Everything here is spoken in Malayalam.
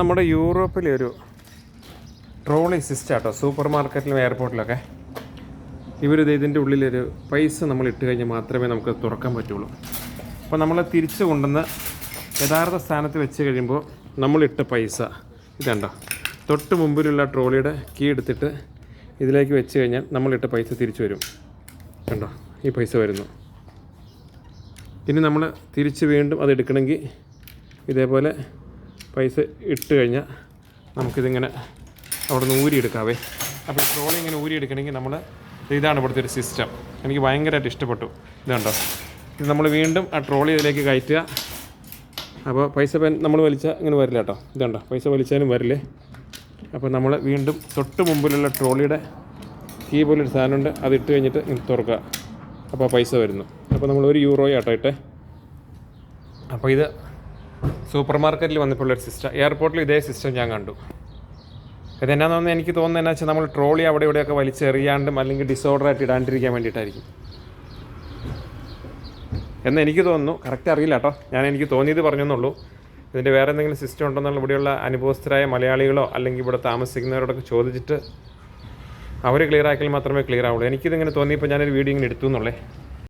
നമ്മുടെ യൂറോപ്പിലെ ഒരു ട്രോളി സിസ്റ്റം കേട്ടോ സൂപ്പർ മാർക്കറ്റിലും എയർപോർട്ടിലൊക്കെ ഇവരിത് ഇതിന്റെ ഉള്ളിലൊരു പൈസ നമ്മൾ ഇട്ട് കഴിഞ്ഞാൽ മാത്രമേ നമുക്ക് തുറക്കാൻ പറ്റുള്ളൂ. അപ്പോൾ നമ്മൾ തിരിച്ചു കൊണ്ടുവന്ന് യഥാർത്ഥ സ്ഥാനത്ത് വെച്ച് കഴിയുമ്പോൾ നമ്മളിട്ട പൈസ ഇതുണ്ടോ തൊട്ട് മുമ്പിലുള്ള ട്രോളിയുടെ കീ എടുത്തിട്ട് ഇതിലേക്ക് വെച്ച് കഴിഞ്ഞാൽ നമ്മളിട്ട പൈസ തിരിച്ചു വരും. കണ്ടോ? ഈ പൈസ വരുന്നു. ഇനി നമ്മൾ തിരിച്ച് വീണ്ടും അത് എടുക്കണമെങ്കിൽ ഇതേപോലെ പൈസ ഇട്ട് കഴിഞ്ഞാൽ നമുക്കിതിങ്ങനെ അവിടെ നിന്ന് ഊരിയെടുക്കാവേ. അപ്പോൾ ട്രോളി ഇങ്ങനെ ഊരിയെടുക്കണമെങ്കിൽ നമ്മൾ ഇതാണ് ഇവിടുത്തെ ഒരു സിസ്റ്റം. എനിക്ക് ഭയങ്കരമായിട്ട് ഇഷ്ടപ്പെട്ടു. ഇതുണ്ടോ? ഇത് നമ്മൾ വീണ്ടും ആ ട്രോളി ഇതിലേക്ക് കയറ്റുക. അപ്പോൾ പൈസ നമ്മൾ വലിച്ചാൽ ഇങ്ങനെ വരില്ല കേട്ടോ. ഇതുണ്ടോ? പൈസ വലിച്ചാലും വരില്ലേ? അപ്പോൾ നമ്മൾ വീണ്ടും തൊട്ട് മുമ്പിലുള്ള ട്രോളിയുടെ കീ പോലൊരു സാധനമുണ്ട്. അത് ഇട്ട് കഴിഞ്ഞിട്ട് ഇങ്ങനെ തുറക്കുക. അപ്പോൾ പൈസ വരുന്നു. അപ്പോൾ നമ്മൾ ഒരു യൂറോ ആട്ടോ ഇട്ടേ. അപ്പോൾ ഇത് സൂപ്പർ മാർക്കറ്റിൽ വന്നിട്ടുള്ളൊരു സിസ്റ്റം എയർപോർട്ടിൽ ഇതേ സിസ്റ്റം ഞാൻ കണ്ടു. ഇതെന്നാന്ന് എനിക്ക് തോന്നുന്നത് എന്നാ വെച്ചാൽ നമ്മൾ ട്രോളി അവിടെ ഇവിടെയൊക്കെ വലിച്ചെറിയാണ്ടും അല്ലെങ്കിൽ ഡിസോർഡർ ആയിട്ട് ഇടാണ്ടിരിക്കാൻ വേണ്ടിയിട്ടായിരിക്കും. എന്ന് എനിക്ക് തോന്നുന്നു. കറക്റ്റ് അറിയില്ല കേട്ടോ ഞാൻ എനിക്ക് തോന്നിയത് പറഞ്ഞെന്നുള്ളൂ. ഇതിന്റെ വേറെ എന്തെങ്കിലും സിസ്റ്റം ഉണ്ടെന്നുള്ള ഇവിടെയുള്ള അനുഭവസ്ഥരായ മലയാളികളോ അല്ലെങ്കിൽ ഇവിടെ താമസിക്കുന്നവരോടൊക്കെ ചോദിച്ചിട്ട് അവർ ക്ലിയർ ആക്കിയാൽ മാത്രമേ ക്ലിയർ ആവുള്ളൂ. എനിക്കിതിങ്ങനെ തോന്നിയപ്പോൾ ഞാനൊരു വീഡിയോ ഇങ്ങനെ എടുത്തു എന്നുള്ളേ.